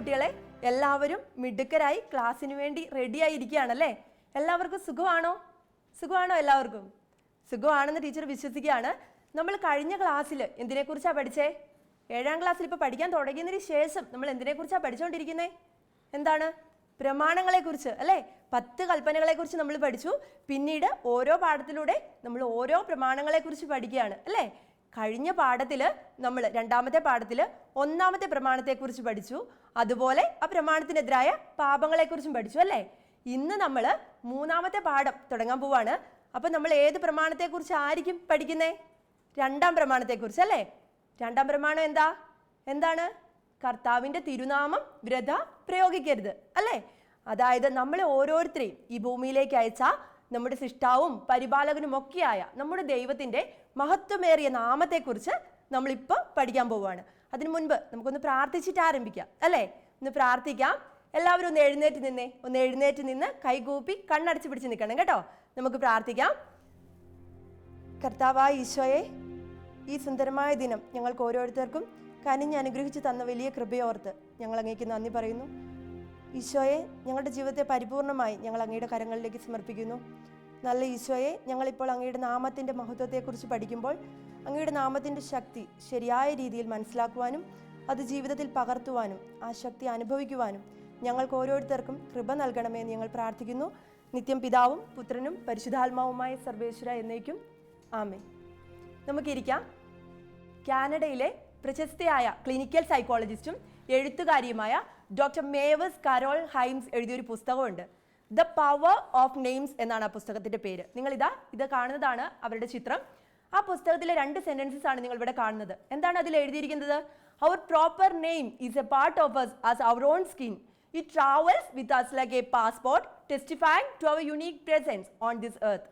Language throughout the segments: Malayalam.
കുട്ടികളെ എല്ലാവരും മിടുക്കരായി ക്ലാസ്സിന് വേണ്ടി റെഡിയായി ഇരിക്കുകയാണല്ലേ എല്ലാവർക്കും സുഖമാണോ? സുഖമാണോ എല്ലാവർക്കും? സുഖമാണെന്ന് ടീച്ചർ വിശ്വസിക്കുകയാണ്. നമ്മൾ കഴിഞ്ഞ ക്ലാസ്സിൽ എന്തിനെക്കുറിച്ചാണ് പഠിച്ചേ? ഏഴാം ക്ലാസ്സിൽ ഇപ്പോൾ പഠിക്കാൻ തുടങ്ങിയതിന് ശേഷം നമ്മൾ എന്തിനെക്കുറിച്ചാണ് പഠിച്ചുകൊണ്ടിരിക്കുന്നത് എന്താണ്? പ്രമാണങ്ങളെക്കുറിച്ച് അല്ലേ? പത്ത് കൽപ്പനകളെക്കുറിച്ച് നമ്മൾ പഠിച്ചു. പിന്നീട് ഓരോ പാഠത്തിലൂടെ നമ്മൾ ഓരോ പ്രമാണങ്ങളെക്കുറിച്ച് പഠിക്കുകയാണ് അല്ലേ? കഴിഞ്ഞ പാഠത്തിൽ നമ്മൾ രണ്ടാമത്തെ പാഠത്തിൽ ഒന്നാമത്തെ പ്രമാണത്തെക്കുറിച്ച് പഠിച്ചു. അതുപോലെ ആ പ്രമാണത്തിനെതിരായ പാപങ്ങളെക്കുറിച്ചും പഠിച്ചു അല്ലേ? ഇന്ന് നമ്മൾ മൂന്നാമത്തെ പാഠം തുടങ്ങാൻ പോവാണ്. അപ്പം നമ്മൾ ഏത് പ്രമാണത്തെക്കുറിച്ച് ആയിരിക്കും പഠിക്കുന്നേ? രണ്ടാം പ്രമാണത്തെക്കുറിച്ച് അല്ലേ? രണ്ടാം പ്രമാണം എന്താ? എന്താണ്? കർത്താവിന്റെ തിരുനാമം വ്രത പ്രയോഗിക്കരുത് അല്ലേ? അതായത് നമ്മൾ ഓരോരുത്തരെയും ഈ ഭൂമിയിലേക്ക് അയച്ച നമ്മുടെ സിഷ്ടാവും പരിപാലകനും ഒക്കെയായ നമ്മുടെ ദൈവത്തിന്റെ മഹത്വമേറിയ നാമത്തെക്കുറിച്ച് നമ്മളിപ്പോൾ പഠിക്കാൻ പോവുകയാണ്. അതിനു മുൻപ് നമുക്കൊന്ന് പ്രാർത്ഥിച്ചിട്ട് ആരംഭിക്കാം അല്ലേ? ഒന്ന് പ്രാർത്ഥിക്കാം. എല്ലാവരും ഒന്ന് എഴുന്നേറ്റ് നിന്നേ. ഒന്ന് എഴുന്നേറ്റ് നിന്ന് കൈകൂപ്പി കണ്ണടച്ച് പിടിച്ച് നിൽക്കണം കേട്ടോ. നമുക്ക് പ്രാർത്ഥിക്കാം. കർത്താവായ ഈശോയെ ഈ സുന്ദരമായ ദിനം ഞങ്ങൾക്ക് ഓരോരുത്തർക്കും കനിഞ്ഞ് അനുഗ്രഹിച്ച് തന്ന വലിയ കൃപയോർത്ത് ഞങ്ങൾ അങ്ങേക്ക് നന്ദി പറയുന്നു. ഈശോയെ ഞങ്ങളുടെ ജീവിതത്തെ പരിപൂർണമായി ഞങ്ങൾ അങ്ങയുടെ കരങ്ങളിലേക്ക് സമർപ്പിക്കുന്നു. നല്ല ഈശോയെ ഞങ്ങളിപ്പോൾ അങ്ങയുടെ നാമത്തിന്റെ മഹത്വത്തെക്കുറിച്ച് പഠിക്കുമ്പോൾ അങ്ങയുടെ നാമത്തിന്റെ ശക്തി ശരിയായ രീതിയിൽ മനസ്സിലാക്കുവാനും അത് ജീവിതത്തിൽ പകർത്തുവാനും ആ ശക്തി അനുഭവിക്കുവാനും ഞങ്ങൾക്ക് ഓരോരുത്തർക്കും കൃപ നൽകണമെന്ന് ഞങ്ങൾ പ്രാർത്ഥിക്കുന്നു. നിത്യം പിതാവും പുത്രനും പരിശുദ്ധാത്മാവുമായ സർവേശ്വര എന്നേക്കും. ആമേ നമുക്കിരിക്കാം കാനഡയിലെ പ്രശസ്തയായ ക്ലിനിക്കൽ സൈക്കോളജിസ്റ്റും എഴുത്തുകാരിയുമായ ഡോക്ടർ മേവസ് കരോൾ ഹൈംസ് എഴുതിയൊരു പുസ്തകമുണ്ട് ദ പവർ ഓഫ് നെയിംസ് എന്നാണ് ആ പുസ്തകത്തിന്റെ പേര്. നിങ്ങൾ ഇതാ ഇത് കാണുന്നതാണ് അവരുടെ ചിത്രം. ആ പുസ്തകത്തിലെ രണ്ട് സെന്റൻസസ് ആണ് നിങ്ങൾ ഇവിടെ കാണുന്നത്. എന്താണ് അതിൽ എഴുതിയിരിക്കുന്നത്? Our proper name is a part of us as our own skin it travels with us like a passport testifying to our unique presence on this earth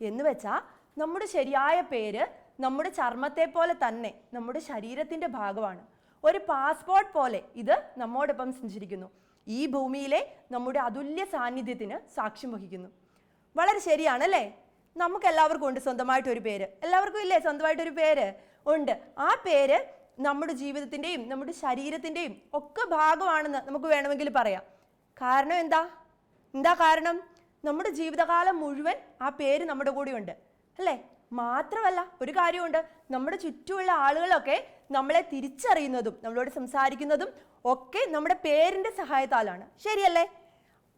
എന്ന് വെച്ചാൽ നമ്മുടെ ശരിയായ പേര് നമ്മുടെ ചർമ്മത്തെ പോലെ തന്നെ നമ്മുടെ ശരീരത്തിന്റെ ഭാഗമാണ്. ഒരു പാസ്പോർട്ട് പോലെ ഇത് നമ്മോടൊപ്പം സഞ്ചരിക്കുന്നു. ഈ ഭൂമിയിലെ നമ്മുടെ അതുല്യ സാന്നിധ്യത്തിന് സാക്ഷ്യം വഹിക്കുന്നു. വളരെ ശരിയാണ് അല്ലേ നമുക്ക് എല്ലാവർക്കും ഉണ്ട് സ്വന്തമായിട്ട് ഒരു പേര്. എല്ലാവർക്കും ഇല്ലേ സ്വന്തമായിട്ട് ഒരു പേര്? ഉണ്ട്. ആ പേര് നമ്മുടെ ജീവിതത്തിന്റെയും നമ്മുടെ ശരീരത്തിന്റെയും ഒക്കെ ഭാഗമാണെന്ന് നമുക്ക് വേണമെങ്കിൽ പറയാം. കാരണം എന്താ? എന്താ കാരണം? നമ്മുടെ ജീവിതകാലം മുഴുവൻ ആ പേര് നമ്മുടെ കൂടെ ഉണ്ട് അല്ലേ? മാത്രമല്ല ഒരു കാര്യമുണ്ട്. നമ്മുടെ ചുറ്റുമുള്ള ആളുകളൊക്കെ നമ്മളെ തിരിച്ചറിയുന്നതും നമ്മളോട് സംസാരിക്കുന്നതും ഒക്കെ നമ്മുടെ പേരിന്റെ സഹായത്താലാണ്. ശരിയല്ലേ?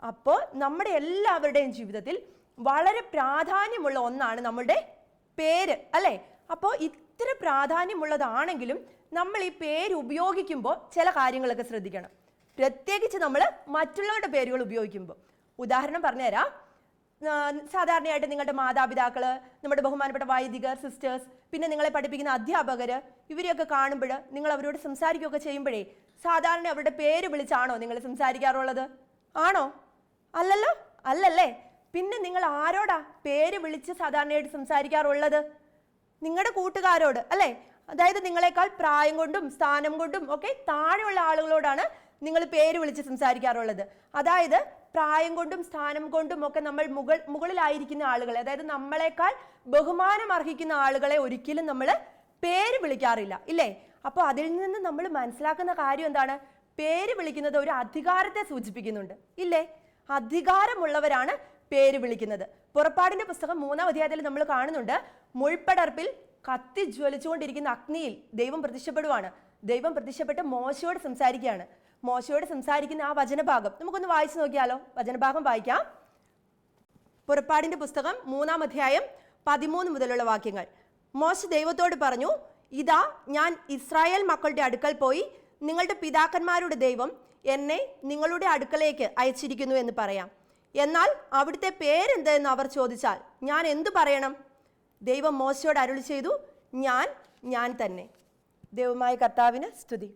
അപ്പോൾ നമ്മുടെ എല്ലാവരുടെയും ജീവിതത്തിൽ വളരെ പ്രാധാന്യമുള്ള ഒന്നാണ് നമ്മളുടെ പേര് അല്ലേ? അപ്പോൾ ഇത്ര പ്രാധാന്യമുള്ളതാണെങ്കിലും നമ്മൾ ഈ പേര് ഉപയോഗിക്കുമ്പോൾ ചില കാര്യങ്ങളൊക്കെ ശ്രദ്ധിക്കണം. പ്രത്യേകിച്ച് നമ്മൾ മറ്റുള്ളവരുടെ പേരുകൾ ഉപയോഗിക്കുമ്പോൾ. ഉദാഹരണം പറഞ്ഞുതരാം. സാധാരണയായിട്ട് നിങ്ങളുടെ മാതാപിതാക്കൾ നമ്മുടെ ബഹുമാനപ്പെട്ട വൈദികർ സിസ്റ്റേഴ്സ് പിന്നെ നിങ്ങളെ പഠിപ്പിക്കുന്ന അധ്യാപകർ ഇവരെയൊക്കെ കാണുമ്പോൾ നിങ്ങൾ അവരോട് സംസാരിക്കുകയൊക്കെ ചെയ്യുമ്പോഴേ സാധാരണ അവരുടെ പേര് വിളിച്ചാണോ നിങ്ങൾ സംസാരിക്കാറുള്ളത്? ആണോ? അല്ലല്ലോ? അല്ലല്ലേ? പിന്നെ നിങ്ങൾ ആരോടാ പേര് വിളിച്ച് സാധാരണയായിട്ട് സംസാരിക്കാറുള്ളത്? നിങ്ങളുടെ കൂട്ടുകാരോട് അല്ലേ? അതായത് നിങ്ങളെക്കാൾ പ്രായം കൊണ്ടും സ്ഥാനം കൊണ്ടും ഒക്കെ താഴെയുള്ള ആളുകളോടാണ് നിങ്ങൾ പേര് വിളിച്ച് സംസാരിക്കാറുള്ളത്. അതായത് പ്രായം കൊണ്ടും സ്ഥാനം കൊണ്ടും ഒക്കെ നമ്മൾ മുകൾ മുകളിലായിരിക്കുന്ന ആളുകളെ അതായത് നമ്മളെക്കാൾ ബഹുമാനം അർഹിക്കുന്ന ആളുകളെ ഒരിക്കലും നമ്മൾ പേര് വിളിക്കാറില്ല. ഇല്ലേ? അപ്പോൾ അതിൽ നിന്ന് നമ്മൾ മനസ്സിലാക്കുന്ന കാര്യം എന്താണ്? പേര് വിളിക്കുന്നത് ഒരു അധികാരത്തെ സൂചിപ്പിക്കുന്നുണ്ട്. ഇല്ലേ? അധികാരമുള്ളവരാണ് പേര് വിളിക്കുന്നത്. പുറപ്പാടിന്റെ പുസ്തകം മൂന്നാം അധ്യായത്തിൽ നമ്മൾ കാണുന്നുണ്ട് മുൾപ്പടർപ്പിൽ കത്തി ജ്വലിച്ചുകൊണ്ടിരിക്കുന്ന അഗ്നിയിൽ ദൈവം പ്രത്യക്ഷപ്പെടുവാണ് ദൈവം പ്രത്യക്ഷപ്പെട്ട് മോശയോട് സംസാരിക്കുകയാണ്. മോശയോട് സംസാരിക്കുന്ന ആ വചനഭാഗം. നമുക്കൊന്ന് വായിച്ചു നോക്കിയാലോ? വചനഭാഗം വായിക്കാം. പുറപ്പാടിന്റെ പുസ്തകം മൂന്നാം അധ്യായം പതിമൂന്ന് മുതലുള്ള വാക്യങ്ങൾ. മോശ ദൈവത്തോട് പറഞ്ഞു ഇതാ ഞാൻ ഇസ്രായേൽ മക്കളുടെ അടുക്കൽ പോയി നിങ്ങളുടെ പിതാക്കന്മാരുടെ ദൈവം എന്നെ നിങ്ങളുടെ അടുക്കലേക്ക് അയച്ചിരിക്കുന്നു എന്ന് പറയാം. എന്നാൽ അവിടുത്തെ പേരെന്തെന്ന് അവർ ചോദിച്ചാൽ ഞാൻ എന്തു പറയണം? ദൈവം മോശയോട് അരുളി ചെയ്തു ഞാൻ ഞാൻ തന്നെ. ദൈവമായ കർത്താവിന് സ്തുതി.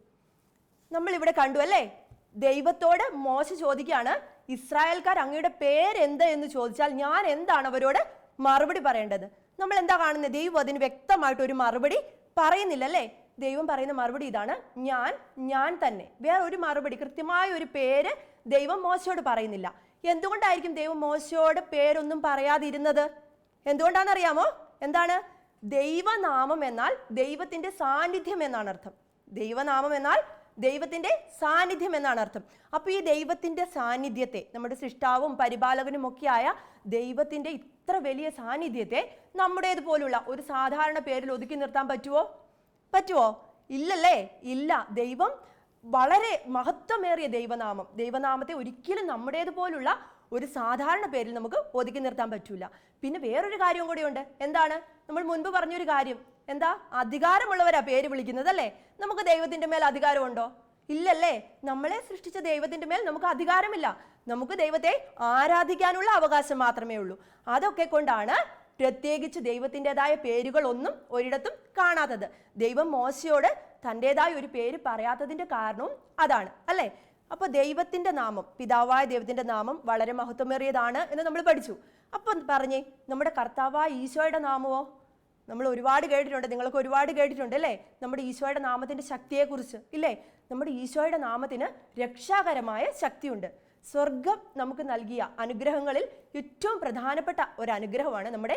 നമ്മൾ ഇവിടെ കണ്ടു അല്ലേ? ദൈവത്തോട് മോശ ചോദിക്കുകയാണ്. ഇസ്രായേൽക്കാർ അങ്ങയുടെ പേരെന്ത് എന്ന് ചോദിച്ചാൽ ഞാൻ എന്താണ് അവരോട് മറുപടി പറയേണ്ടത്? നമ്മൾ എന്താ കാണുന്നത്? ദൈവം അതിന് വ്യക്തമായിട്ട് ഒരു മറുപടി പറയുന്നില്ല അല്ലേ? ദൈവം പറയുന്ന മറുപടി ഇതാണ് ഞാൻ ഞാൻ തന്നെ. വേറെ ഒരു മറുപടി കൃത്യമായ ഒരു പേര് ദൈവം മോശയോട് പറയുന്നില്ല. എന്തുകൊണ്ടായിരിക്കും ദൈവം മോശയോട് പേരൊന്നും പറയാതിരുന്നത്? എന്തുകൊണ്ടാണെന്നറിയാമോ? എന്താണ്? ദൈവനാമം എന്നാൽ ദൈവത്തിന്റെ സാന്നിധ്യം എന്നാണ് അർത്ഥം. ദൈവനാമം എന്നാൽ ദൈവത്തിന്റെ സാന്നിധ്യം എന്നാണ് അർത്ഥം. അപ്പോൾ ഈ ദൈവത്തിന്റെ സാന്നിധ്യത്തെ നമ്മുടെ സൃഷ്ടാവും പരിപാലകനും ഒക്കെയായ ദൈവത്തിന്റെ ഇത്ര വലിയ സാന്നിധ്യത്തെ നമ്മുടേതുപോലുള്ള ഒരു സാധാരണ പേരിൽ ഒതുക്കി നിർത്താൻ പറ്റുമോ പറ്റുമോ ഇല്ലല്ലേ? ഇല്ല. ദൈവം വളരെ മഹത്വമേറിയ ദൈവനാമം. ദൈവനാമത്തെ ഒരിക്കലും നമ്മുടേതുപോലുള്ള ഒരു സാധാരണ പേരിൽ നമുക്ക് ഒതുക്കി നിർത്താൻ പറ്റൂല. പിന്നെ വേറൊരു കാര്യവും കൂടിയുണ്ട്. എന്താണ്? നമ്മൾ മുൻപ് പറഞ്ഞൊരു കാര്യം. എന്താ? അധികാരമുള്ളവരാ പേര് വിളിക്കുന്നത് അല്ലേ? നമുക്ക് ദൈവത്തിന്റെ മേൽ അധികാരമുണ്ടോ? ഇല്ലല്ലേ? നമ്മളെ സൃഷ്ടിച്ച ദൈവത്തിന്റെ മേൽ നമുക്ക് അധികാരമില്ല. നമുക്ക് ദൈവത്തെ ആരാധിക്കാനുള്ള അവകാശം മാത്രമേ ഉള്ളൂ. അതൊക്കെ കൊണ്ടാണ് പ്രത്യേകിച്ച് ദൈവത്തിന്റെതായ പേരുകൾ ഒന്നും ഒരിടത്തും കാണാത്തത്. ദൈവം മോശയോട് തന്റെതായ ഒരു പേര് പറയാത്തതിന്റെ കാരണവും അതാണ് അല്ലേ? അപ്പോൾ ദൈവത്തിന്റെ നാമം പിതാവായ ദൈവത്തിന്റെ നാമം വളരെ മഹത്വമേറിയതാണ് എന്ന് നമ്മൾ പഠിച്ചു. അപ്പൊ പറഞ്ഞേ നമ്മുടെ കർത്താവായ ഈശോയുടെ നാമമോ? നമ്മൾ ഒരുപാട് കേട്ടിട്ടുണ്ട് നിങ്ങൾക്ക് ഒരുപാട് കേട്ടിട്ടുണ്ട് അല്ലേ? നമ്മുടെ ഈശോയുടെ നാമത്തിന്റെ ശക്തിയെക്കുറിച്ച് ഇല്ലേ? നമ്മുടെ ഈശോയുടെ നാമത്തിന് രക്ഷാകരമായ ശക്തിയുണ്ട്. സ്വർഗം നമുക്ക് നൽകിയ അനുഗ്രഹങ്ങളിൽ ഏറ്റവും പ്രധാനപ്പെട്ട ഒരു അനുഗ്രഹമാണ് നമ്മുടെ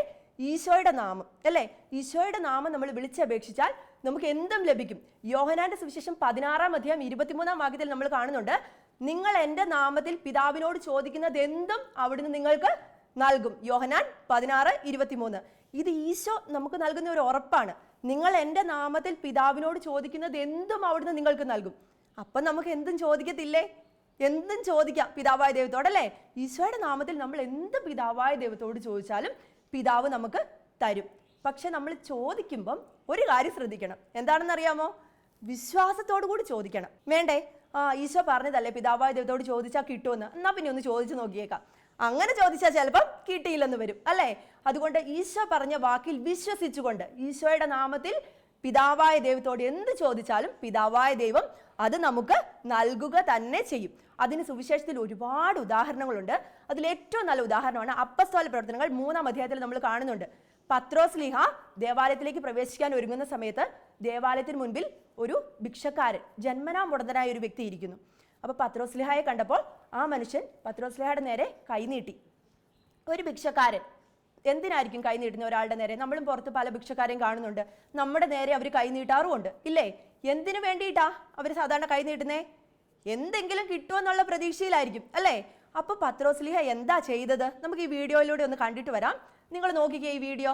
ഈശോയുടെ നാമം അല്ലേ? ഈശോയുടെ നാമം നമ്മൾ വിളിച്ചപേക്ഷിച്ചാൽ നമുക്ക് എന്തും ലഭിക്കും. യോഹനാന്റെ സുവിശേഷം പതിനാറാം അധ്യായം ഇരുപത്തിമൂന്നാം വാക്യത്തിൽ നമ്മൾ കാണുന്നുണ്ട് നിങ്ങൾ എന്റെ നാമത്തിൽ പിതാവിനോട് ചോദിക്കുന്നത് എന്തും അവിടുന്ന് നിങ്ങൾക്ക് നൽകും. യോഹനാൻ പതിനാറ് ഇരുപത്തിമൂന്ന്. ഇത് ഈശോ നമുക്ക് നൽകുന്ന ഒരു ഉറപ്പാണ്. നിങ്ങൾ എന്റെ നാമത്തിൽ പിതാവിനോട് ചോദിക്കുന്നത് എന്തും അവിടുന്ന് നിങ്ങൾക്ക് നൽകും. അപ്പം നമുക്ക് എന്തും ചോദിക്കത്തില്ലേ? എന്തും ചോദിക്കാം പിതാവായ ദൈവത്തോട് അല്ലേ? ഈശോയുടെ നാമത്തിൽ നമ്മൾ എന്ത് പിതാവായ ദൈവത്തോട് ചോദിച്ചാലും പിതാവ് നമുക്ക് തരും. പക്ഷെ നമ്മൾ ചോദിക്കുമ്പം ഒരു കാര്യം ശ്രദ്ധിക്കണം. എന്താണെന്ന് അറിയാമോ? വിശ്വാസത്തോടു കൂടി ചോദിക്കണം. വേണ്ടേ? ആ ഈശോ പറഞ്ഞതല്ലേ പിതാവായ ദൈവത്തോട് ചോദിച്ചാൽ കിട്ടുമെന്ന്? എന്നാ പിന്നെ ഒന്ന് ചോദിച്ചു നോക്കിയേക്കാം. അങ്ങനെ ചോദിച്ചാൽ ചിലപ്പം കിട്ടിയില്ലെന്ന് വരും അല്ലേ? അതുകൊണ്ട് ഈശോ പറഞ്ഞ വാക്കിൽ വിശ്വസിച്ചുകൊണ്ട് ഈശോയുടെ നാമത്തിൽ പിതാവായ ദൈവത്തോട് എന്ത് ചോദിച്ചാലും പിതാവായ ദൈവം അത് നമുക്ക് നൽകുക തന്നെ ചെയ്യും. അതിന് സുവിശേഷത്തിൽ ഒരുപാട് ഉദാഹരണങ്ങളുണ്ട്. അതിൽ ഏറ്റവും നല്ല ഉദാഹരണമാണ് അപ്പസ്തോല പ്രവർത്തനങ്ങൾ മൂന്നാം അധ്യായത്തിൽ നമ്മൾ കാണുന്നുണ്ട്. പത്രോസ് ലീഹ ദേവാലയത്തിലേക്ക് പ്രവേശിക്കാൻ ഒരുങ്ങുന്ന സമയത്ത് ദേവാലയത്തിന് മുൻപിൽ ഒരു ഭിക്ഷക്കാരൻ ജന്മനാ മുടന്തനായ ഒരു വ്യക്തി ഇരിക്കുന്നു. അപ്പോൾ പത്രോസ് ലിഹായെ കണ്ടപ്പോൾ ആ മനുഷ്യൻ പത്രോസ് ലിഹയുടെ നേരെ കൈനീട്ടി ഒരു ഭിക്ഷക്കാരൻ. എന്തിനായിരിക്കും കൈ നീട്ടുന്ന ഒരാളുടെ നേരെ? നമ്മളും പുറത്ത് പല ഭിക്ഷക്കാരെയും കാണുന്നുണ്ട്. നമ്മുടെ നേരെ അവർ കൈ നീട്ടാറുമുണ്ട്. ഇല്ലേ? എന്തിനു വേണ്ടിയിട്ടാ അവർ സാധാരണ കൈ നീട്ടുന്നേ? എന്തെങ്കിലും കിട്ടുമെന്നുള്ള പ്രതീക്ഷയിലായിരിക്കും. അല്ലേ? അപ്പൊ പത്രോസ്ലിഹ എന്താ ചെയ്തത്? നമുക്ക് ഈ വീഡിയോയിലൂടെ ഒന്ന് കണ്ടിട്ട് വരാം. നിങ്ങൾ നോക്കിക്കേ ഈ video.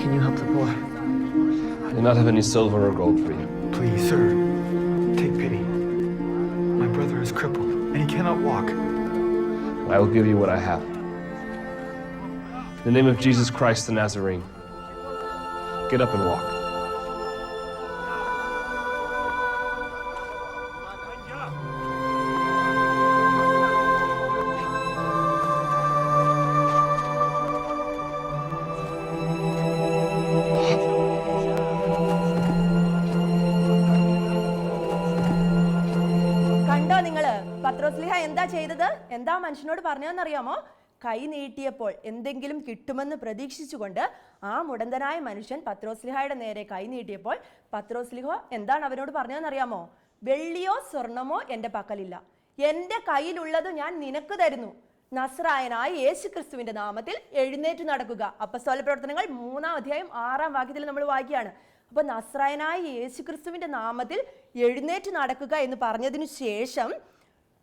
Can you help the poor? I do not have any silver or gold for you. Please, sir, crippled and he cannot walk. I will give you what I have. In the name of Jesus Christ the Nazarene, get up and walk. മനുഷ്യനോട് പറഞ്ഞതെന്നറിയാമോ? കൈ നീട്ടിയപ്പോൾ എന്തെങ്കിലും കിട്ടുമെന്ന് പ്രതീക്ഷിച്ചുകൊണ്ട് ആ മുടന്തനായ മനുഷ്യൻ പത്രോസ്ലിഹയുടെ നേരെ കൈ നീട്ടിയപ്പോൾ പത്രോസ്ലിഹ എന്താണ് അവനോട് പറഞ്ഞതെന്നറിയാമോ? വെള്ളിയോ സ്വർണമോ എന്റെ പക്കലില്ല. എന്റെ കയ്യിലുള്ളത് ഞാൻ നിനക്ക് തരുന്നു. നസ്രായനായ യേശു ക്രിസ്തുവിന്റെ നാമത്തിൽ എഴുന്നേറ്റ് നടക്കുക. അപ്പസ്തോല പ്രവർത്തനങ്ങൾ മൂന്നാം അധ്യായം ആറാം വാക്യത്തിൽ നമ്മൾ വായിക്കുകയാണ്. അപ്പൊ നസ്രായനായ യേശു ക്രിസ്തുവിന്റെ നാമത്തിൽ എഴുന്നേറ്റ് നടക്കുക എന്ന് പറഞ്ഞതിനു ശേഷം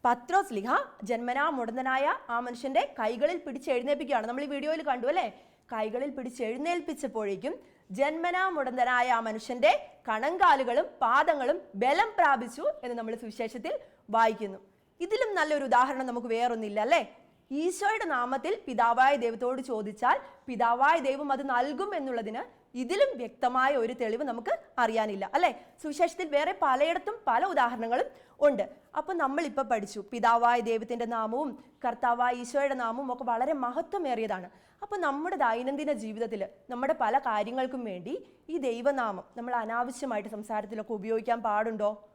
പത്രോസ് ലിഹ ജന്മനാ മുടന്തനായ ആ മനുഷ്യന്റെ കൈകളിൽ പിടിച്ച് എഴുന്നേൽപ്പിക്കുകയാണ് നമ്മൾ ഈ വീഡിയോയിൽ കണ്ടു അല്ലേ? കൈകളിൽ പിടിച്ച് എഴുന്നേൽപ്പിച്ചപ്പോഴേക്കും ജന്മനാ മുടന്തനായ ആ മനുഷ്യന്റെ കണങ്കാലുകളും പാദങ്ങളും ബലം പ്രാപിച്ചു എന്ന് നമ്മൾ സുവിശേഷത്തിൽ വായിക്കുന്നു. ഇതിലും നല്ലൊരു ഉദാഹരണം നമുക്ക് വേറൊന്നില്ല അല്ലേ? ഈശോയുടെ നാമത്തിൽ പിതാവായ ദൈവത്തോട് ചോദിച്ചാൽ പിതാവായ ദൈവം അത് നൽകും എന്നുള്ളതിന് ഇതിലും വ്യക്തമായ ഒരു തെളിവ് നമുക്ക് അറിയാനില്ല അല്ലെ? സുവിശേഷത്തിൽ വേറെ പലയിടത്തും പല ഉദാഹരണങ്ങളും ഉണ്ട്. അപ്പൊ നമ്മൾ ഇപ്പൊ പഠിച്ചു. പിതാവായ ദൈവത്തിന്റെ നാമവും കർത്താവായ ഈശോയുടെ നാമവും ഒക്കെ വളരെ മഹത്വമേറിയതാണ്. അപ്പൊ നമ്മുടെ ദൈനംദിന ജീവിതത്തിൽ നമ്മുടെ പല കാര്യങ്ങൾക്കും വേണ്ടി ഈ ദൈവനാമം നമ്മൾ അനാവശ്യമായിട്ട് സംസാരത്തിലൊക്കെ ഉപയോഗിക്കാൻ പാടുണ്ടോ?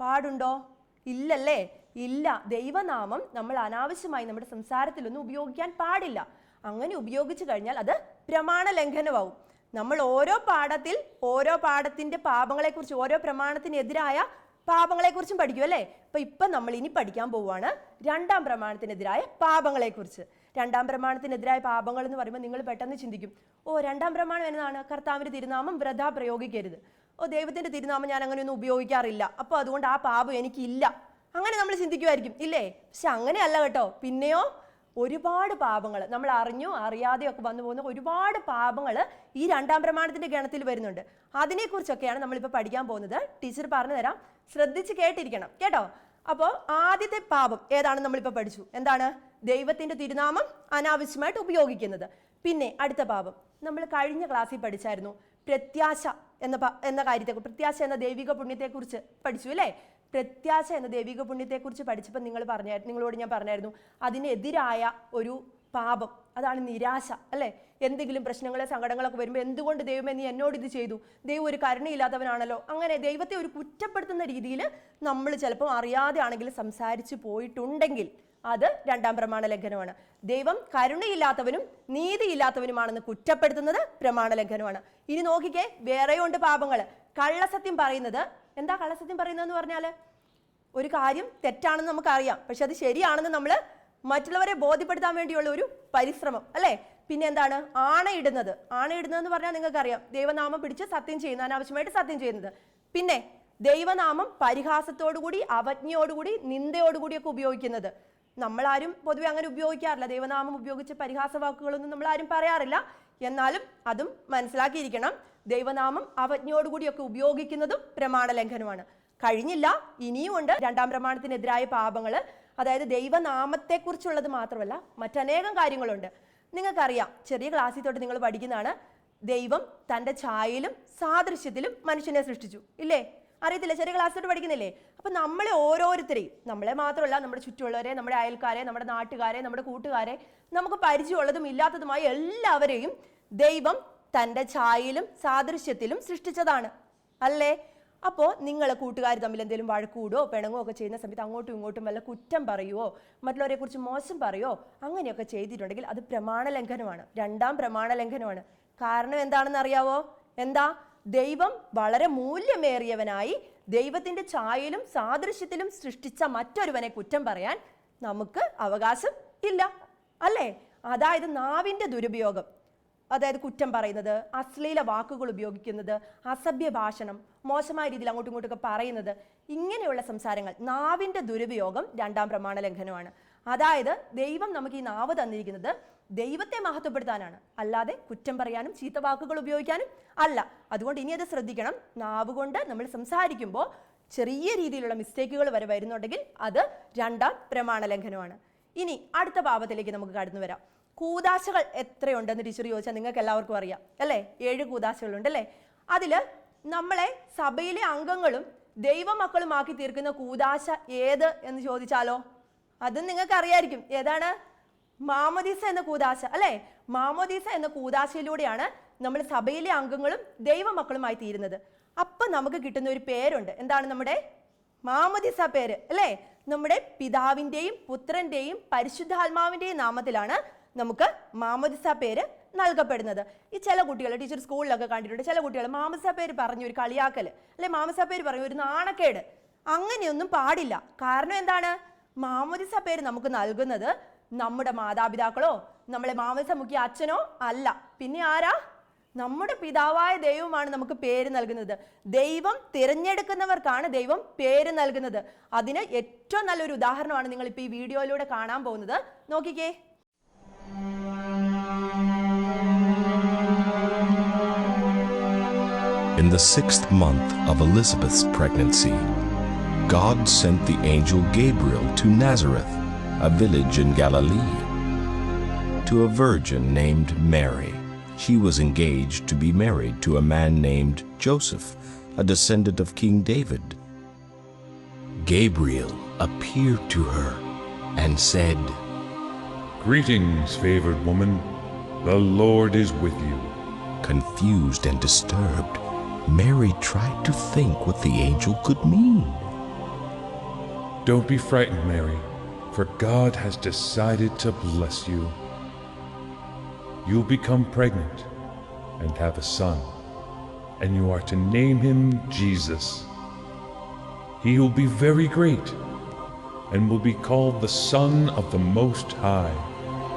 പാടുണ്ടോ? ഇല്ലല്ലേ? ഇല്ല. ദൈവനാമം നമ്മൾ അനാവശ്യമായി നമ്മുടെ സംസാരത്തിലൊന്നും ഉപയോഗിക്കാൻ പാടില്ല. അങ്ങനെ ഉപയോഗിച്ചു കഴിഞ്ഞാൽ അത് പ്രമാണ ലംഘനമാവും നമ്മൾ ഓരോ പാഠത്തിൽ ഓരോ പാഠത്തിന്റെ പാപങ്ങളെക്കുറിച്ച് ഓരോ പ്രമാണത്തിനെതിരായ പാപങ്ങളെക്കുറിച്ചും പഠിക്കും അല്ലേ? അപ്പൊ ഇപ്പം നമ്മൾ ഇനി പഠിക്കാൻ പോവുകയാണ്. രണ്ടാം പ്രമാണത്തിനെതിരായ പാപങ്ങളെക്കുറിച്ച്. രണ്ടാം പ്രമാണത്തിനെതിരായ പാപങ്ങൾ എന്ന് പറയുമ്പോൾ നിങ്ങൾ പെട്ടെന്ന് ചിന്തിക്കും ഓ രണ്ടാം പ്രമാണം എന്നതാണ്. കർത്താവിന്റെ തിരുനാമം വ്രത പ്രയോഗിക്കരുത്. ഓ ദൈവത്തിന്റെ തിരുനാമം ഞാൻ അങ്ങനെയൊന്നും ഉപയോഗിക്കാറില്ല. അപ്പോൾ അതുകൊണ്ട് ആ പാപം എനിക്കില്ല. അങ്ങനെ നമ്മൾ ചിന്തിക്കുമായിരിക്കും ഇല്ലേ? പക്ഷെ അങ്ങനെയല്ല കേട്ടോ. പിന്നെയോ ഒരുപാട് പാപങ്ങൾ നമ്മൾ അറിഞ്ഞോ അറിയാതെയോ ഒക്കെ വന്നു പോകുന്ന ഒരുപാട് പാപങ്ങൾ ഈ രണ്ടാം പ്രമാണത്തിന്റെ ഗണത്തിൽ വരുന്നുണ്ട്. അതിനെക്കുറിച്ചൊക്കെയാണ് നമ്മളിപ്പോൾ പഠിക്കാൻ പോകുന്നത്. ടീച്ചർ പറഞ്ഞു തരാം ശ്രദ്ധിച്ച് കേട്ടിരിക്കണം. കേട്ടോ? അപ്പോൾ ആദ്യത്തെ പാപം ഏതാണ് നമ്മളിപ്പോൾ പഠിച്ചു? എന്താണ്? ദൈവത്തിന്റെ തിരുനാമം അനാവശ്യമായിട്ട് ഉപയോഗിക്കുന്നത്. പിന്നെ അടുത്ത പാപം. നമ്മൾ കഴിഞ്ഞ ക്ലാസ്സിൽ പഠിച്ചായിരുന്നു പ്രത്യാശ എന്ന എന്ന കാര്യത്തെ പ്രത്യാശ എന്ന ദൈവിക പുണ്യത്തെക്കുറിച്ച് പഠിച്ചു അല്ലേ? പ്രത്യാശ എന്ന ദൈവിക പുണ്യത്തെക്കുറിച്ച് പഠിച്ചപ്പോൾ നിങ്ങൾ പറഞ്ഞായിരുന്നു നിങ്ങളോട് ഞാൻ പറഞ്ഞായിരുന്നു അതിനെതിരായ ഒരു പാപം അതാണ് നിരാശ അല്ലേ? എന്തെങ്കിലും പ്രശ്നങ്ങളെ സങ്കടങ്ങളൊക്കെ വരുമ്പോൾ എന്തുകൊണ്ട് ദൈവമേ നീ എന്നോട് ഇത് ചെയ്തു? ദൈവം ഒരു കരുണയില്ലാത്തവനാണല്ലോ. അങ്ങനെ ദൈവത്തെ ഒരു കുറ്റപ്പെടുത്തുന്ന രീതിയിൽ നമ്മൾ ചിലപ്പോൾ അറിയാതെ ആണെങ്കിലും സംസാരിച്ചു പോയിട്ടുണ്ടെങ്കിൽ അത് രണ്ടാം പ്രമാണ ലംഘനമാണ്. ദൈവം കരുണയില്ലാത്തവനും നീതിയില്ലാത്തവനുമാണെന്ന് കുറ്റപ്പെടുത്തുന്നത് പ്രമാണ ലംഘനമാണ്. ഇനി നോക്കിക്കേ വേറെയുണ്ട് പാപങ്ങൾ. കള്ളസത്യം പറയുന്നത് എന്താ കള്ളസത്യം പറയുന്നതെന്ന് പറഞ്ഞാൽ ഒരു കാര്യം തെറ്റാണെന്ന് നമുക്കറിയാം. പക്ഷെ അത് ശരിയാണെന്ന് നമ്മൾ മറ്റുള്ളവരെ ബോധ്യപ്പെടുത്താൻ വേണ്ടിയുള്ള ഒരു പരിശ്രമം അല്ലേ? പിന്നെ എന്താണ്? ആണയിടുന്നത്. ആണയിടുന്നതെന്ന് പറഞ്ഞാൽ നിങ്ങൾക്കറിയാം. ദൈവനാമം പിടിച്ച് സത്യം ചെയ്യുന്ന അനാവശ്യമായിട്ട് സത്യം ചെയ്യുന്നത്. പിന്നെ ദൈവനാമം പരിഹാസത്തോടുകൂടി അവജ്ഞയോടുകൂടി നിന്ദയോടുകൂടിയൊക്കെ ഉപയോഗിക്കുന്നത്. നമ്മളാരും പൊതുവെ അങ്ങനെ ഉപയോഗിക്കാറില്ല. ദൈവനാമം ഉപയോഗിച്ച് പരിഹാസ വാക്കുകളൊന്നും നമ്മൾ ആരും പറയാറില്ല. എന്നാലും അതും മനസ്സിലാക്കിയിരിക്കണം. ദൈവനാമം അവജ്ഞയോടുകൂടിയൊക്കെ ഉപയോഗിക്കുന്നതും പ്രമാണ ലംഘനമാണ് കഴിഞ്ഞില്ല ഇനിയുമുണ്ട് രണ്ടാം പ്രമാണത്തിനെതിരായ പാപങ്ങൾ അതായത് ദൈവനാമത്തെക്കുറിച്ചുള്ളത് മാത്രമല്ല മറ്റനേകം കാര്യങ്ങളുണ്ട്. നിങ്ങൾക്കറിയാം ചെറിയ ക്ലാസ്സിൽ തൊട്ട് നിങ്ങൾ പഠിക്കുന്നതാണ് ദൈവം തന്റെ ഛായയിലും സാദൃശ്യത്തിലും മനുഷ്യനെ സൃഷ്ടിച്ചു. ഇല്ലേ? അറിയത്തില്ല? ചെറിയ ക്ലാസ് തൊട്ട് പഠിക്കുന്നില്ലേ? അപ്പം നമ്മളെ ഓരോരുത്തരെയും നമ്മളെ മാത്രമല്ല നമ്മുടെ ചുറ്റുമുള്ളവരെ നമ്മുടെ അയൽക്കാരെ നമ്മുടെ നാട്ടുകാരെ നമ്മുടെ കൂട്ടുകാരെ നമുക്ക് പരിചയമുള്ളതും ഇല്ലാത്തതുമായ എല്ലാവരെയും ദൈവം തന്റെ ഛായയിലും സാദൃശ്യത്തിലും സൃഷ്ടിച്ചതാണ്. അല്ലേ? അപ്പോൾ നിങ്ങളെ കൂട്ടുകാർ തമ്മിൽ എന്തെങ്കിലും വഴക്കൂടോ പിണങ്ങോ ഒക്കെ ചെയ്യുന്ന സമയത്ത് അങ്ങോട്ടും ഇങ്ങോട്ടും വല്ല കുറ്റം പറയുവോ മറ്റുള്ളവരെ കുറിച്ച് മോശം പറയോ അങ്ങനെയൊക്കെ ചെയ്തിട്ടുണ്ടെങ്കിൽ അത് പ്രമാണ ലംഘനമാണ്. രണ്ടാം പ്രമാണ ലംഘനമാണ്. കാരണം എന്താണെന്ന് അറിയാവോ? എന്താ? ദൈവം വളരെ മൂല്യമേറിയവനായി ദൈവത്തിന്റെ ഛായയിലും സാദൃശ്യത്തിലും സൃഷ്ടിച്ച മറ്റൊരുവനെ കുറ്റം പറയാൻ നമുക്ക് അവകാശം ഇല്ല. അല്ലേ? അതായത് നാവിന്റെ ദുരുപയോഗം. അതായത് കുറ്റം പറയുന്നത് അശ്ലീല വാക്കുകൾ ഉപയോഗിക്കുന്നത് അസഭ്യ ഭാഷണം മോശമായ രീതിയിൽ അങ്ങോട്ടും ഇങ്ങോട്ടൊക്കെ പറയുന്നത് ഇങ്ങനെയുള്ള സംസാരങ്ങൾ നാവിന്റെ ദുരുപയോഗം രണ്ടാം പ്രമാണ ലംഘനമാണ്. അതായത് ദൈവം നമുക്ക് ഈ നാവ് തന്നിരിക്കുന്നത് ദൈവത്തെ മഹത്വപ്പെടുത്താനാണ്. അല്ലാതെ കുറ്റം പറയാനും ചീത്ത വാക്കുകൾ ഉപയോഗിക്കാനും അല്ല. അതുകൊണ്ട് ഇനി അത് ശ്രദ്ധിക്കണം. നാവ് കൊണ്ട് നമ്മൾ സംസാരിക്കുമ്പോൾ ചെറിയ രീതിയിലുള്ള മിസ്റ്റേക്കുകൾ വരെ വരുന്നുണ്ടെങ്കിൽ അത് രണ്ടാം പ്രമാണ ലംഘനമാണ്. ഇനി അടുത്ത പാപത്തിലേക്ക് നമുക്ക് കടന്നു വരാം. കൂതാശകൾ എത്രയുണ്ടെന്ന് ടീച്ചർ ചോദിച്ചാൽ നിങ്ങൾക്ക് എല്ലാവർക്കും അറിയാം അല്ലേ? ഏഴ് കൂതാശകളുണ്ട് അല്ലേ? അതിൽ നമ്മളെ സഭയിലെ അംഗങ്ങളും ദൈവമക്കളുമാക്കി തീർക്കുന്ന കൂതാശ ഏത് എന്ന് ചോദിച്ചാലോ? അതും നിങ്ങൾക്ക് അറിയായിരിക്കും. ഏതാണ്? മാമോദീസ എന്ന കൂതാശ അല്ലേ? മാമോദീസ എന്ന കൂതാശയിലൂടെയാണ് നമ്മൾ സഭയിലെ അംഗങ്ങളും ദൈവമക്കളുമായി തീരുന്നത്. അപ്പം നമുക്ക് കിട്ടുന്ന ഒരു പേരുണ്ട്. എന്താണ് നമ്മുടെ? മാമോദീസ പേര് അല്ലേ? നമ്മുടെ പിതാവിന്റെയും പുത്രന്റെയും പരിശുദ്ധാത്മാവിന്റെയും നാമത്തിലാണ് നമുക്ക് മാമോദിസ പേര് നൽകപ്പെടുന്നത്. ഈ ചില കുട്ടികൾ ടീച്ചർ സ്കൂളിലൊക്കെ കണ്ടിട്ടുണ്ട് ചില കുട്ടികൾ മാമസ പേര് പറഞ്ഞു ഒരു കളിയാക്കൽ അല്ലെ മാമസ പേര് പറഞ്ഞു ഒരു നാണക്കേട് അങ്ങനെയൊന്നും പാടില്ല. കാരണം എന്താണ്? മാമോദിസ പേര് നമുക്ക് നൽകുന്നത് നമ്മുടെ മാതാപിതാക്കളോ നമ്മളെ മാമസ മുഖ്യ അച്ഛനോ അല്ല. പിന്നെ ആരാ? നമ്മുടെ പിതാവായ ദൈവമാണ് നമുക്ക് പേര് നൽകുന്നത്. ദൈവം തിരഞ്ഞെടുക്കുന്നവർക്കാണ് ദൈവം പേര് നൽകുന്നത്. അതിന് ഏറ്റവും നല്ലൊരു ഉദാഹരണമാണ് നിങ്ങൾ ഇപ്പോൾ ഈ വീഡിയോയിലൂടെ കാണാൻ പോകുന്നത്. നോക്കിക്കേ. In the sixth month of Elizabeth's pregnancy, God sent the angel Gabriel to Nazareth, a village in Galilee, to a virgin named Mary. She was engaged to be married to a man named Joseph, a descendant of King David. Gabriel appeared to her and said, Greetings, favored woman. The Lord is with you. Confused and disturbed, Mary tried to think what the angel could mean. Don't be frightened, Mary, for God has decided to bless you. You'll become pregnant and have a son, and you are to name him Jesus. He will be very great and will be called the Son of the Most High.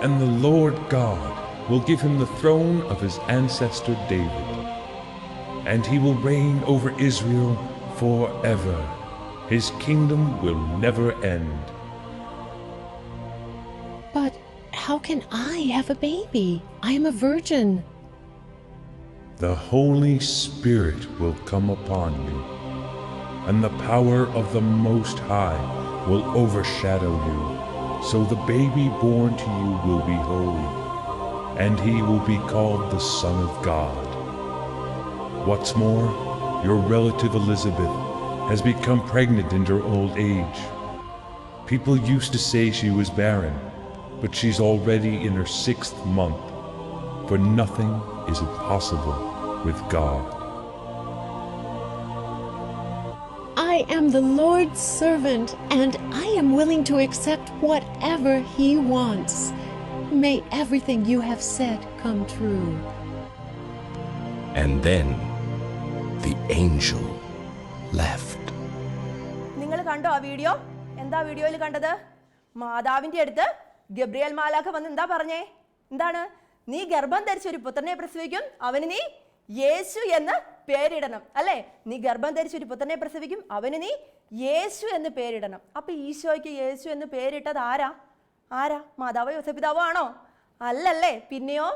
and the Lord God will give him the throne of his ancestor David. And he will reign over Israel forever. His kingdom will never end. But how can I have a baby? I am a virgin. The Holy Spirit will come upon you, and the power of the Most High will overshadow you. So the baby born to you will be holy, and he will be called the Son of God. What's more, your relative Elizabeth has become pregnant in her old age. People used to say she was barren, but she's already in her sixth month, for nothing is impossible with God. I am the Lord's servant, and I am willing to accept whatever He wants. May everything you have said come true. And then the angel left. നിങ്ങൾ കണ്ടോ ആ വീഡിയോ? എന്താ വീഡിയോയിൽ കണ്ടത്? മാതാവിന്റെ അടുത്ത് ഗബ്രിയൽ മാലാഖ വന്ന് എന്താ പറഞ്ഞേ? എന്താണ്? നീ ഗർഭം ധരിച്ച ഒരു പുത്രനെ പ്രസവിക്കും അവന് നീ യേശു എന്ന് പേരിടണം. അല്ലേ? നീ ഗർഭം ധരിച്ച ഒരു പുത്രനെ പ്രസവിക്കും അവന് നീ യേശു എന്ന് പേരിടണം. അപ്പൊ ഈശോയ്ക്ക് യേശു എന്ന് പേരിട്ടത് ആരാ? ആരാ? മാതാവോ യോസപിതാവോ ആണോ? അല്ലല്ലേ? പിന്നെയോ?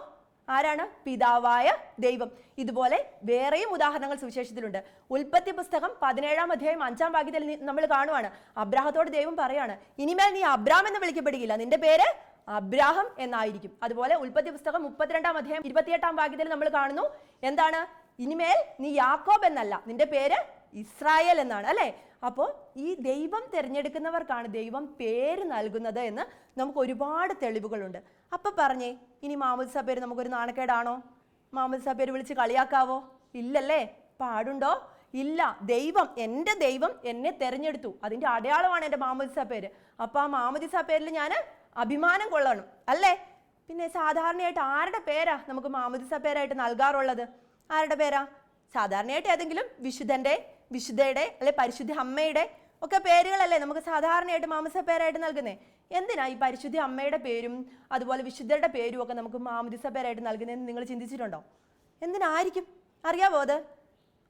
ആരാണ്? പിതാവായ ദൈവം. ഇതുപോലെ വേറെയും ഉദാഹരണങ്ങൾ സുവിശേഷത്തിലുണ്ട്. ഉൽപ്പത്തി പുസ്തകം പതിനേഴാം അധ്യായം അഞ്ചാം ഭാഗ്യത്തിൽ നമ്മൾ കാണുവാണ്. അബ്രാഹത്തോട് ദൈവം പറയാണ് ഇനിമേൽ നീ അബ്രാം എന്ന് വിളിക്കപ്പെടുകയില്ല. നിന്റെ പേര് അബ്രാഹം എന്നായിരിക്കും. അതുപോലെ ഉൽപ്പത്തി പുസ്തകം മുപ്പത്തിരണ്ടാം അധ്യായം ഇരുപത്തിയെട്ടാം ഭാഗ്യത്തിൽ നമ്മൾ കാണുന്നു എന്താണ്? ഇനിമേൽ നീ യാക്കോബ് എന്നല്ല നിന്റെ പേര് ഇസ്രായേൽ എന്നാണ്. അല്ലേ? അപ്പോൾ ഈ ദൈവം തിരഞ്ഞെടുക്കുന്നവർക്കാണ് ദൈവം പേര് നൽകുന്നത് എന്ന് നമുക്ക് ഒരുപാട് തെളിവുകളുണ്ട്. അപ്പൊ പറഞ്ഞേ ഇനി മാമൂദ് സബേർ നമുക്കൊരു നാണക്കേടാണോ? മാമൂദ് സബേർ വിളിച്ച് കളിയാക്കാവോ? ഇല്ലല്ലേ? പാടുണ്ടോ? ഇല്ല. ദൈവം എന്റെ ദൈവം എന്നെ തിരഞ്ഞെടുത്തു. അതിന്റെ അടയാളമാണ് എന്റെ മാമുദിസ പേര് അപ്പോൾ ആ മാമുദിസ പേരിൽ ഞാൻ അഭിമാനം കൊള്ളണം. അല്ലേ? പിന്നെ സാധാരണയായിട്ട് ആരുടെ പേരാ നമുക്ക് മാമുദിസ പേരായിട്ട് നൽകാറുള്ളത്? ആരുടെ പേരാ? സാധാരണയായിട്ട് ഏതെങ്കിലും വിശുദ്ധന്റെ വിശുദ്ധയുടെ അല്ലെ പരിശുദ്ധ അമ്മയുടെ ഒക്കെ പേരുകളല്ലേ നമുക്ക് സാധാരണയായിട്ട് മാമസ പേരായിട്ട് നൽകുന്നേ? എന്തിനാ ഈ പരിശുദ്ധ അമ്മയുടെ പേരും അതുപോലെ വിശുദ്ധരുടെ പേരും ഒക്കെ നമുക്ക് മാമദിസ പേരായിട്ട് നൽകുന്നതെന്ന് നിങ്ങൾ ചിന്തിച്ചിട്ടുണ്ടോ? എന്തിനായിരിക്കും? അറിയാവോ അത്?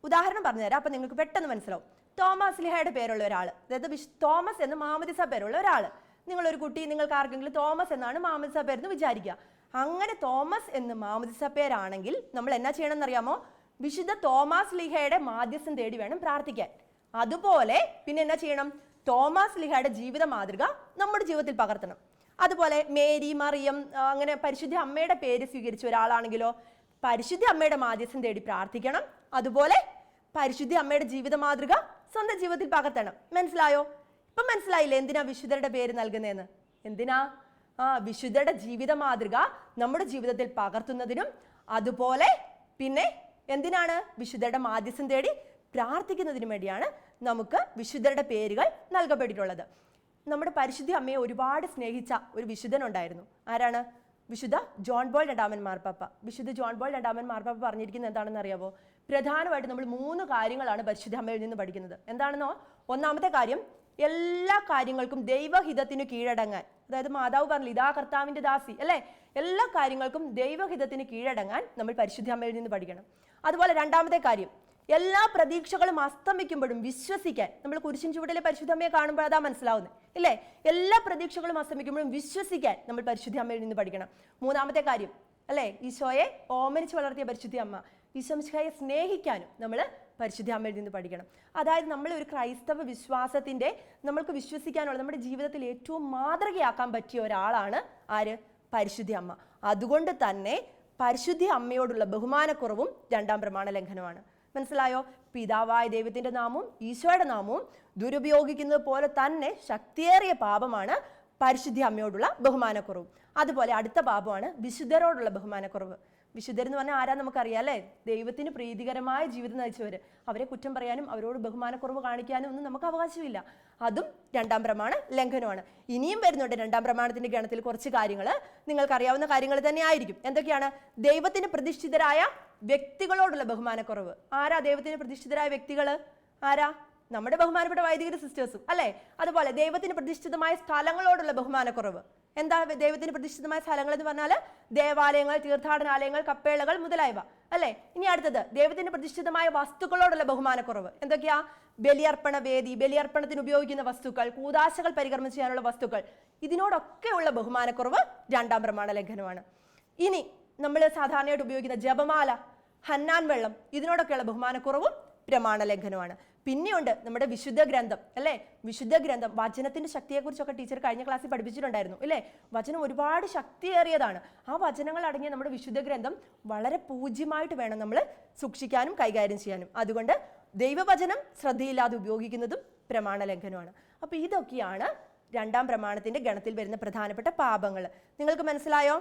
ഉദാഹരണം പറഞ്ഞുതരാം. അപ്പം നിങ്ങൾക്ക് പെട്ടെന്ന് മനസ്സിലാവും. തോമസ് ലിഹയുടെ പേരുള്ള ഒരാൾ അതായത് വിശ് തോമസ് എന്ന് മാമദിസ പേരുള്ള ഒരാൾ നിങ്ങളൊരു കുട്ടി നിങ്ങൾക്ക് ആർക്കെങ്കിലും തോമസ് എന്നാണ് മാമദിസ പേരെന്ന് വിചാരിക്കുക. അങ്ങനെ തോമസ് എന്ന് മാമദിസ പേരാണെങ്കിൽ നമ്മൾ എന്നാ ചെയ്യണം എന്നറിയാമോ വിശുദ്ധ തോമസ് ലിഹയുടെ മാധ്യസ്ഥം തേടി വേണം പ്രാർത്ഥിക്കാൻ. അതുപോലെ പിന്നെ എന്നാ ചെയ്യണം? തോമസ് ലിഹയുടെ ജീവിത മാതൃക നമ്മുടെ ജീവിതത്തിൽ പകർത്തണം. അതുപോലെ മേരി മറിയം അങ്ങനെ പരിശുദ്ധ അമ്മയുടെ പേര് സ്വീകരിച്ച ഒരാളാണെങ്കിലോ പരിശുദ്ധ അമ്മയുടെ മാധ്യസ്ഥം തേടി പ്രാർത്ഥിക്കണം. അതുപോലെ പരിശുദ്ധ അമ്മയുടെ ജീവിത മാതൃക സ്വന്തം ജീവിതത്തിൽ പകർത്തണം. മനസ്സിലായോ? ഇപ്പം മനസ്സിലായില്ലേ എന്തിനാ വിശുദ്ധരുടെ പേര് നൽകുന്നതെന്ന് എന്തിനാ? ആ വിശുദ്ധരുടെ ജീവിത മാതൃക നമ്മുടെ ജീവിതത്തിൽ പകർത്തുന്നതിനും അതുപോലെ പിന്നെ എന്തിനാണ് വിശുദ്ധരുടെ മാധ്യസ്ഥം തേടി പ്രാർത്ഥിക്കുന്നതിനും വേണ്ടിയാണ് നമുക്ക് വിശുദ്ധരുടെ പേരുകൾ നൽകപ്പെട്ടിട്ടുള്ളത്. നമ്മുടെ പരിശുദ്ധി അമ്മയെ ഒരുപാട് സ്നേഹിച്ച ഒരു വിശുദ്ധനുണ്ടായിരുന്നു. ആരാണ്? വിശുദ്ധ ജോൺ ബോൾ രണ്ടാമൻ മാർപ്പാപ്പ. വിശുദ്ധ ജോൺ ബോൾ രണ്ടാമൻ മാർപ്പാപ്പ പറഞ്ഞിരിക്കുന്നത് എന്താണെന്ന് അറിയാവോ? പ്രധാനമായിട്ട് നമ്മൾ മൂന്ന് കാര്യങ്ങളാണ് പരിശുദ്ധ അമ്മയിൽ നിന്ന് പഠിക്കുന്നത്. എന്താണെന്നോ? ഒന്നാമത്തെ കാര്യം എല്ലാ കാര്യങ്ങൾക്കും ദൈവഹിതത്തിന് കീഴടങ്ങാൻ. അതായത് മാതാവ് പറഞ്ഞില്ല ഇതാ കർത്താവിന്റെ ദാസി. അല്ലേ? എല്ലാ കാര്യങ്ങൾക്കും ദൈവഹിതത്തിന് കീഴടങ്ങാൻ നമ്മൾ പരിശുദ്ധ അമ്മയിൽ നിന്ന് പഠിക്കണം. അതുപോലെ രണ്ടാമത്തെ കാര്യം എല്ലാ പ്രതീക്ഷകളും അസ്തമിക്കുമ്പോഴും വിശ്വസിക്കാൻ. നമ്മൾ കുരിശിൻ ചുവടിലെ പരിശുദ്ധമ്മയെ കാണുമ്പോൾ അതാ മനസ്സിലാവുന്നത് ഇല്ലേ? എല്ലാ പ്രതീക്ഷകളും അസ്തമിക്കുമ്പോഴും വിശ്വസിക്കാൻ നമ്മൾ പരിശുദ്ധ അമ്മയിൽ നിന്ന് പഠിക്കണം. മൂന്നാമത്തെ കാര്യം അല്ലേ? ഈശോയെ ഓമനിച്ച് വളർത്തിയ പരിശുദ്ധി അമ്മ. ഈശോമിശിഹായെ സ്നേഹിക്കാനും നമ്മൾ പരിശുദ്ധ അമ്മയിൽ നിന്ന് പഠിക്കണം. അതായത് നമ്മൾ ഒരു ക്രൈസ്തവ വിശ്വാസത്തിന്റെ നമ്മൾക്ക് വിശ്വസിക്കാനുള്ള നമ്മുടെ ജീവിതത്തിൽ ഏറ്റവും മാതൃകയാക്കാൻ പറ്റിയ ഒരാളാണ് ആര്? പരിശുദ്ധ അമ്മ. അതുകൊണ്ട് തന്നെ പരിശുദ്ധ അമ്മയോടുള്ള ബഹുമാനക്കുറവും രണ്ടാം പ്രമാണ ലംഘനമാണ് മനസ്സിലായോ? പിതാവായ ദൈവത്തിന്റെ നാമവും ഈശോയുടെ നാമവും ദുരുപയോഗിക്കുന്നത് പോലെ തന്നെ ശക്തിയേറിയ പാപമാണ് പരിശുദ്ധി അമ്മയോടുള്ള ബഹുമാനക്കുറവ്. അതുപോലെ അടുത്ത പാപമാണ് വിശുദ്ധരോടുള്ള ബഹുമാനക്കുറവ്. വിശുദ്ധർ എന്ന് പറഞ്ഞാൽ ആരാ നമുക്കറിയാം അല്ലേ? ദൈവത്തിന് പ്രീതികരമായ ജീവിതം നയിച്ചവർ അവരെ കുറ്റം പറയാനും അവരോട് ബഹുമാനക്കുറവ് കാണിക്കാനും ഒന്നും നമുക്ക് അവകാശമില്ല. അതും രണ്ടാം പ്രമാണ ലംഘനമാണ്. ഇനിയും വരുന്നുണ്ട് രണ്ടാം പ്രമാണത്തിന്റെ ഗണത്തിൽ കുറച്ച് കാര്യങ്ങൾ നിങ്ങൾക്കറിയാവുന്ന കാര്യങ്ങൾ തന്നെ ആയിരിക്കും എന്തൊക്കെയാണ്? ദൈവത്തിന് പ്രതിഷ്ഠിതരായ വ്യക്തികളോടുള്ള ബഹുമാനക്കുറവ്. ആരാ ദൈവത്തിന് പ്രതിഷ്ഠിതരായ വ്യക്തികൾ ആരാ? നമ്മുടെ ബഹുമാനപ്പെട്ട വൈദികര സിസ്റ്റേഴ്സും അല്ലേ? അതുപോലെ ദൈവത്തിന് പ്രതിഷ്ഠിതമായ സ്ഥലങ്ങളോടുള്ള ബഹുമാനക്കുറവ്. എന്താ ദൈവത്തിന് പ്രതിഷ്ഠിതമായ സ്ഥലങ്ങൾ എന്ന് പറഞ്ഞാൽ ദേവാലയങ്ങൾ തീർത്ഥാടനാലയങ്ങൾ കപ്പേളകൾ മുതലായവ അല്ലെ? ഇനി അടുത്തത് ദൈവത്തിന് പ്രതിഷ്ഠിതമായ വസ്തുക്കളോടുള്ള ബഹുമാനക്കുറവ്. എന്തൊക്കെയാ? ബലിയർപ്പണ വേദി ബലിയർപ്പണത്തിന് ഉപയോഗിക്കുന്ന വസ്തുക്കൾ കൂതാശകൾ പരികർമ്മം ചെയ്യാനുള്ള വസ്തുക്കൾ. ഇതിനോടൊക്കെയുള്ള ബഹുമാനക്കുറവ് രണ്ടാം പ്രമാണ ലംഘനമാണ്. ഇനി നമ്മൾ സാധാരണയായിട്ട് ഉപയോഗിക്കുന്ന ജപമാല ഹന്നാൻ വെള്ളം ഇതിനോടൊക്കെയുള്ള ബഹുമാനക്കുറവും പ്രമാണ ലംഘനമാണ്. പിന്നെയുണ്ട് നമ്മുടെ വിശുദ്ധ ഗ്രന്ഥം അല്ലേ? വിശുദ്ധ ഗ്രന്ഥം വചനത്തിന്റെ ശക്തിയെക്കുറിച്ചൊക്കെ ടീച്ചർ കഴിഞ്ഞ ക്ലാസ്സിൽ പഠിപ്പിച്ചിട്ടുണ്ടായിരുന്നു അല്ലേ? വചനം ഒരുപാട് ശക്തിയേറിയതാണ്. ആ വചനങ്ങൾ അടങ്ങിയ നമ്മുടെ വിശുദ്ധ ഗ്രന്ഥം വളരെ പൂജ്യമായിട്ട് വേണം നമ്മൾ സൂക്ഷിക്കാനും കൈകാര്യം ചെയ്യാനും. അതുകൊണ്ട് ദൈവവചനം ശ്രദ്ധയില്ലാതെ ഉപയോഗിക്കുന്നതും പ്രമാണ ലംഘനമാണ്. അപ്പോൾ ഇതൊക്കെയാണ് രണ്ടാം പ്രമാണത്തിന്റെ ഗണത്തിൽ വരുന്ന പ്രധാനപ്പെട്ട പാപങ്ങൾ നിങ്ങൾക്ക് മനസ്സിലായോ?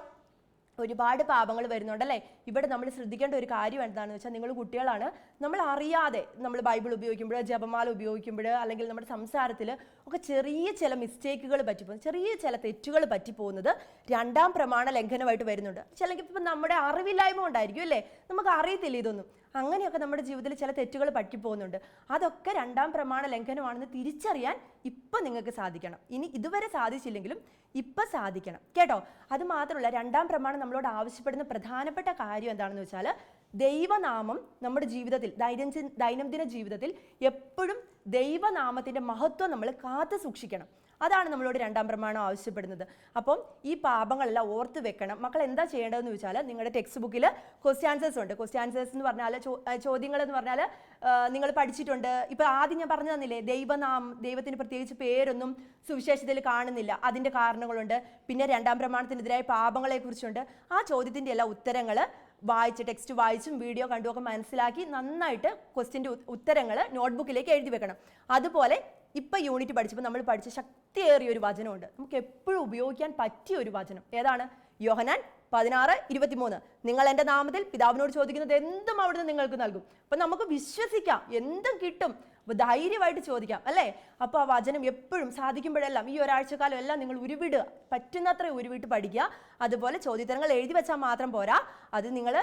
ഒരുപാട് പാപങ്ങൾ വരുന്നുണ്ടല്ലേ? ഇവിടെ നമ്മൾ ശ്രദ്ധിക്കേണ്ട ഒരു കാര്യം എന്താണെന്ന് വെച്ചാൽ നിങ്ങൾ കുട്ടികളാണ്. നമ്മൾ അറിയാതെ നമ്മൾ ബൈബിൾ ഉപയോഗിക്കുമ്പോൾ ജപമാല ഉപയോഗിക്കുമ്പോൾ അല്ലെങ്കിൽ നമ്മുടെ സംസാരത്തിൽ ഒക്കെ ചെറിയ ചില മിസ്റ്റേക്കുകൾ പറ്റിപ്പോകുന്നത് ചെറിയ ചില തെറ്റുകൾ പറ്റിപ്പോകുന്നത് രണ്ടാം പ്രമാണ ലംഘനമായിട്ട് വരുന്നുണ്ട്. ചിലപ്പോൾ ഇപ്പം നമ്മുടെ അറിവില്ലായ്മ ഉണ്ടായിരിക്കും അല്ലേ? നമുക്ക് അറിയത്തില്ല ഇതൊന്നും. അങ്ങനെയൊക്കെ നമ്മുടെ ജീവിതത്തിൽ ചില തെറ്റുകൾ പറ്റിപ്പോകുന്നുണ്ട്. അതൊക്കെ രണ്ടാം പ്രമാണ ലംഘനമാണെന്ന് തിരിച്ചറിയാൻ ഇപ്പം നിങ്ങൾക്ക് സാധിക്കണം. ഇനി ഇതുവരെ സാധിച്ചില്ലെങ്കിലും ഇപ്പം സാധിക്കണം. കേട്ടോ? അത് മാത്രമല്ല രണ്ടാം പ്രമാണം നമ്മളോട് ആവശ്യപ്പെടുന്ന പ്രധാനപ്പെട്ട കാര്യം എന്താണെന്ന് വെച്ചാൽ ദൈവനാമം നമ്മുടെ ജീവിതത്തിൽ ദൈനംദിന ദൈനംദിന ജീവിതത്തിൽ എപ്പോഴും ദൈവനാമത്തിന്റെ മഹത്വം നമ്മൾ കാത്തു സൂക്ഷിക്കണം. അതാണ് നമ്മളോട് രണ്ടാം പ്രമാണം ആവശ്യപ്പെടുന്നത്. അപ്പം ഈ പാപങ്ങളെല്ലാം ഓർത്ത് വെക്കണം. മക്കൾ എന്താ ചെയ്യേണ്ടതെന്ന് വെച്ചാൽ നിങ്ങളുടെ ടെക്സ്റ്റ് ബുക്കിൽ ക്വസ്റ്റ്യൻ ആൻസേഴ്സ് ഉണ്ട്. ക്വസ്റ്റ്യൻ ആൻസേഴ്സ് എന്ന് പറഞ്ഞാൽ ചോദ്യങ്ങൾ എന്ന് പറഞ്ഞാൽ നിങ്ങൾ പഠിച്ചിട്ടുണ്ട്. ഇപ്പോൾ ആദ്യം ഞാൻ പറഞ്ഞു തന്നില്ലേ ദൈവനാം ദൈവത്തിന് പ്രത്യേകിച്ച് പേരൊന്നും സുവിശേഷത്തിൽ കാണുന്നില്ല. അതിന്റെ കാരണങ്ങളുണ്ട്. പിന്നെ രണ്ടാം പ്രമാണത്തിനെതിരായ പാപങ്ങളെക്കുറിച്ചുണ്ട്. ആ ചോദ്യത്തിന്റെ എല്ലാ ഉത്തരങ്ങൾ വായിച്ച് ടെക്സ്റ്റ് വായിച്ചും വീഡിയോ കണ്ടുമൊക്കെ മനസ്സിലാക്കി നന്നായിട്ട് ക്വസ്റ്റിന്റെ ഉത്തരങ്ങൾ നോട്ട്ബുക്കിലേക്ക് എഴുതി വെക്കണം. അതുപോലെ ഇപ്പം യൂണിറ്റ് പഠിച്ചപ്പോൾ നമ്മൾ പഠിച്ച ശക്തിയേറിയ ഒരു വചനമുണ്ട്. നമുക്ക് എപ്പോഴും ഉപയോഗിക്കാൻ പറ്റിയ ഒരു വചനം. ഏതാണ്? യോഹനാൻ പതിനാറ് ഇരുപത്തിമൂന്ന്. നിങ്ങൾ എന്റെ നാമത്തിൽ പിതാവിനോട് ചോദിക്കുന്നത് എന്തും അവിടുന്ന് നിങ്ങൾക്ക് നൽകും. അപ്പം നമുക്ക് വിശ്വസിക്കാം. എന്തും കിട്ടും. അപ്പോൾ ധൈര്യമായിട്ട് ചോദിക്കാം അല്ലേ? അപ്പോൾ ആ വചനം എപ്പോഴും സാധിക്കുമ്പോഴെല്ലാം ഈ ഒരാഴ്ചക്കാലം എല്ലാം നിങ്ങൾ ഉരുവിടുക. പറ്റുന്നത്ര ഉരുവിട്ട് പഠിക്കുക. അതുപോലെ ചോദ്യത്തരങ്ങൾ എഴുതി വെച്ചാൽ മാത്രം പോരാ. അത് നിങ്ങൾ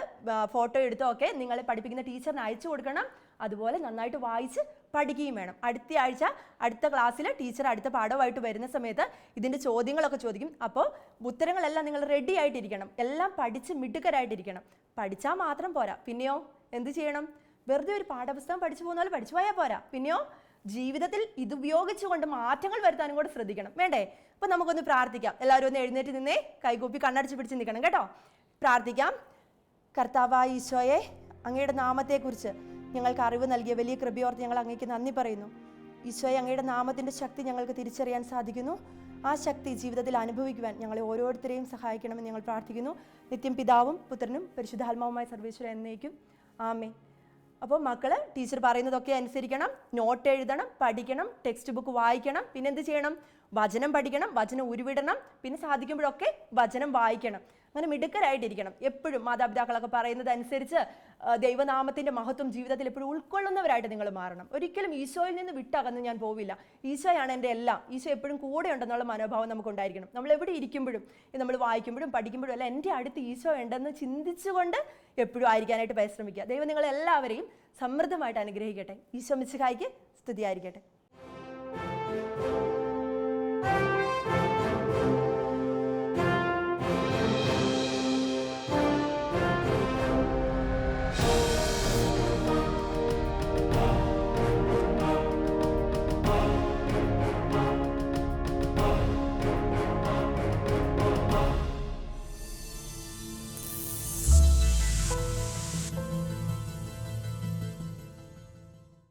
ഫോട്ടോ എടുത്തൊക്കെ നിങ്ങളെ പഠിപ്പിക്കുന്ന ടീച്ചറിന് അയച്ചു കൊടുക്കണം. അതുപോലെ നന്നായിട്ട് വായിച്ച് പഠിക്കുകയും വേണം. അടുത്ത ആഴ്ച അടുത്ത ക്ലാസ്സിൽ ടീച്ചർ അടുത്ത പാഠമായിട്ട് വരുന്ന സമയത്ത് ഇതിന്റെ ചോദ്യങ്ങളൊക്കെ ചോദിക്കും. അപ്പോൾ ഉത്തരങ്ങളെല്ലാം നിങ്ങൾ റെഡി ആയിട്ടിരിക്കണം. എല്ലാം പഠിച്ച് മിടുക്കരായിട്ടിരിക്കണം. പഠിച്ചാൽ മാത്രം പോരാ. പിന്നെയോ? എന്ത് ചെയ്യണം? വെറുതെ ഒരു പാഠപുസ്തകം പഠിച്ചു പോകുന്ന പഠിച്ചു പോയാൽ പോരാ. പിന്നെയോ ജീവിതത്തിൽ ഇത് ഉപയോഗിച്ചുകൊണ്ട് മാറ്റങ്ങൾ വരുത്താനും കൂടെ ശ്രദ്ധിക്കണം. വേണ്ടേ? അപ്പൊ നമുക്കൊന്ന് പ്രാർത്ഥിക്കാം. എല്ലാവരും ഒന്ന് എഴുന്നേറ്റ് നിന്നേ കൈകൂപ്പി കണ്ണടച്ച് പിടിച്ച് നിൽക്കണം കേട്ടോ. പ്രാർത്ഥിക്കാം. കർത്താവായ ഈശോയെ അങ്ങയുടെ നാമത്തെക്കുറിച്ച് ഞങ്ങൾക്ക് അറിവ് നൽകിയ വലിയ കൃപയോർത്ത് ഞങ്ങൾ അങ്ങേക്ക് നന്ദി പറയുന്നു. ഈശോയെ അങ്ങയുടെ നാമത്തിന്റെ ശക്തി ഞങ്ങൾക്ക് തിരിച്ചറിയാൻ സാധിക്കുന്നു. ആ ശക്തി ജീവിതത്തിൽ അനുഭവിക്കുവാൻ ഞങ്ങളെ ഓരോരുത്തരെയും സഹായിക്കണമെന്ന് ഞങ്ങൾ പ്രാർത്ഥിക്കുന്നു. നിത്യം പിതാവും പുത്രനും പരിശുദ്ധാത്മാവുമായ സർവേശ്വര എന്നേക്കും. ആമേ അപ്പോൾ മക്കൾ ടീച്ചർ പറയുന്നതൊക്കെ അനുസരിക്കണം. നോട്ട് എഴുതണം പഠിക്കണം ടെക്സ്റ്റ് ബുക്ക് വായിക്കണം. പിന്നെ എന്ത് ചെയ്യണം? വചനം പഠിക്കണം വചനം ഉരുവിടണം. പിന്നെ സാധിക്കുമ്പോഴൊക്കെ വചനം വായിക്കണം. അങ്ങനെ മിടുക്കരായിട്ടിരിക്കണം. എപ്പോഴും മാതാപിതാക്കളൊക്കെ പറയുന്നത് അനുസരിച്ച് ദൈവനാമത്തിന്റെ മഹത്വം ജീവിതത്തിൽ എപ്പോഴും ഉൾക്കൊള്ളുന്നവരായിട്ട് നിങ്ങൾ മാറണം. ഒരിക്കലും ഈശോയിൽ നിന്ന് വിട്ടകന്ന് ഞാൻ പോവില്ല. ഈശോയാണ് എന്റെ എല്ലാം. ഈശോ എപ്പോഴും കൂടെ ഉണ്ടെന്നുള്ള മനോഭാവം നമുക്ക് ഉണ്ടായിരിക്കണം നമ്മൾ എവിടെ ഇരിക്കുമ്പോഴും നമ്മൾ വായിക്കുമ്പോഴും പഠിക്കുമ്പോഴും അല്ല എന്റെ അടുത്ത് ഈശോ ഉണ്ടെന്ന് ചിന്തിച്ചുകൊണ്ട് എപ്പോഴും ആയിരിക്കാനായിട്ട് പരിശ്രമിക്കുക. ദൈവം നിങ്ങളെല്ലാവരെയും സമൃദ്ധമായിട്ട് അനുഗ്രഹിക്കട്ടെ. ഈശോ മിശിഹായിക്ക് സ്തുതിയായിരിക്കട്ടെ.